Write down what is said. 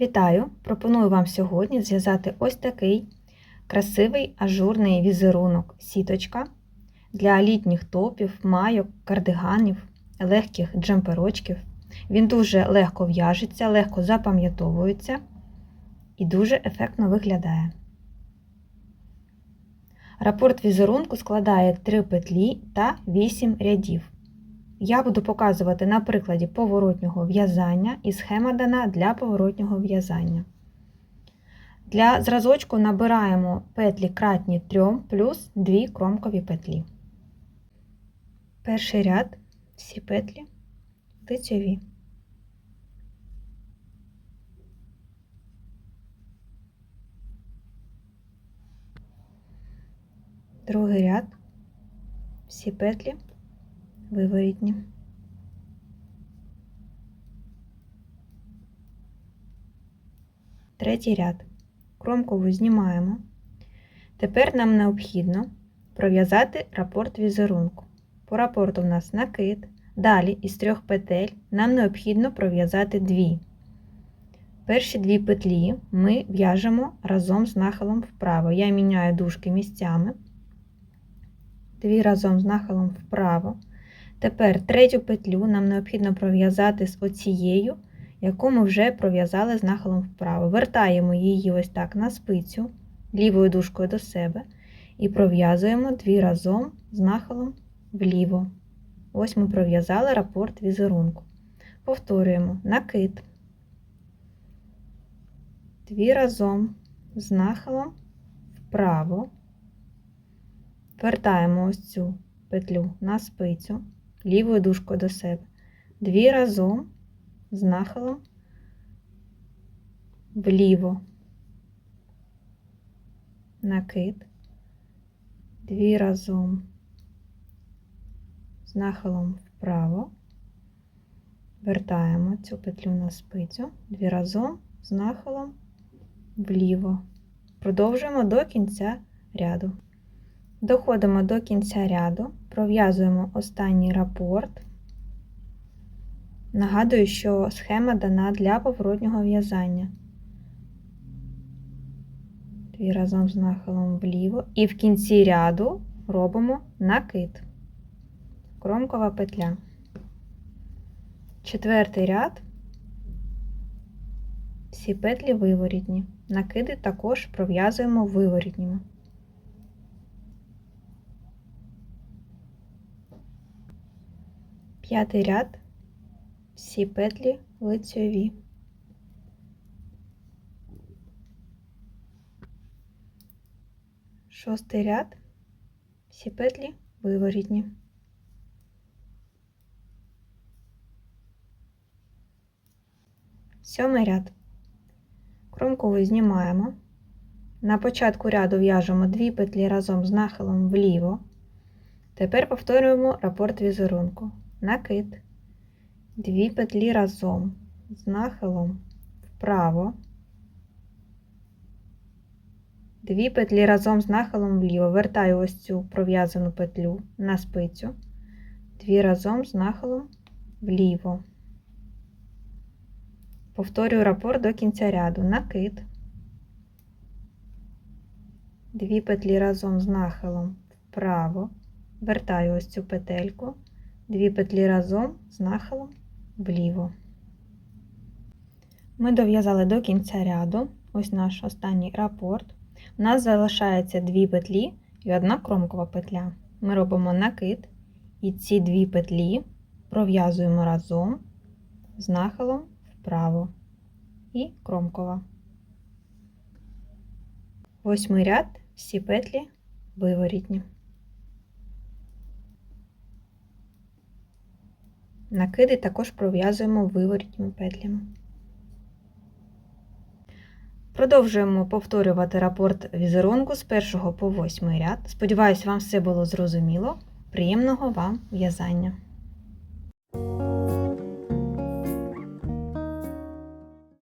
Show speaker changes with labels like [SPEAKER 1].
[SPEAKER 1] Вітаю! Пропоную вам сьогодні зв'язати ось такий красивий ажурний візерунок сіточка для літніх топів, майок, кардиганів, легких джемперочків. Він дуже легко в'яжеться, легко запам'ятовується і дуже ефектно виглядає. Рапорт візерунку складає 3 петлі та 8 рядів. Я буду показувати на прикладі поворотнього в'язання і схема дана для поворотнього в'язання. Для зразочку набираємо петлі кратні 3 плюс 2 кромкові петлі. Перший ряд всі петлі лицьові. Другий ряд всі петлі виворітні. Третій ряд. Кромкову знімаємо. Тепер нам необхідно пров'язати рапорт візерунку. По рапорту у нас накид. Далі із трьох петель нам необхідно пров'язати дві. Перші дві петлі ми в'яжемо разом з нахилом вправо. Я міняю дужки місцями. Дві разом з нахилом вправо. Тепер третю петлю нам необхідно пров'язати з оцією, яку ми вже пров'язали з нахилом вправо. Вертаємо її ось так на спицю лівою дужкою до себе і пров'язуємо дві разом з нахилом вліво. Ось ми пров'язали рапорт візерунку. Повторюємо накид. Дві разом з нахилом вправо. Вертаємо ось цю петлю на спицю лівою дужкою до себе. Дві разом з нахилом вліво, накид, дві разом з нахилом вправо, вертаємо цю петлю на спицю, дві разом з нахилом вліво. Продовжуємо до кінця ряду. Доходимо до кінця ряду, пров'язуємо останній рапорт. Нагадую, що схема дана для поворотнього в'язання. Дві разом з нахилом вліво. І в кінці ряду робимо накид, кромкова петля. Четвертий ряд, всі петлі виворітні. Накиди також пров'язуємо виворітніми. П'ятий ряд, всі петлі лицьові. Шостий ряд, всі петлі виворітні. Сьомий ряд. Кромкову знімаємо. На початку ряду в'яжемо дві петлі разом з нахилом вліво. Тепер повторюємо рапорт візерунку накид, дві петлі разом. З нахилом вправо, дві петлі разом з нахилом вліво, вертаю ось цю пров'язану петлю на спицю, дві разом з нахилом вліво. Повторюю рапорт до кінця ряду, накид, дві петлі разом з нахилом вправо, вертаю ось цю петельку дві петлі разом з нахилом вліво. Ми дов'язали до кінця ряду, ось наш останній рапорт. У нас залишається дві петлі і одна кромкова петля. Ми робимо накид і ці дві петлі пров'язуємо разом з нахилом вправо і кромкова. Восьмий ряд, всі петлі виворітні. Накиди також пров'язуємо виворітніми петлями. Продовжуємо повторювати рапорт візерунку з 1 по 8 ряд. Сподіваюсь, вам все було зрозуміло. Приємного вам в'язання!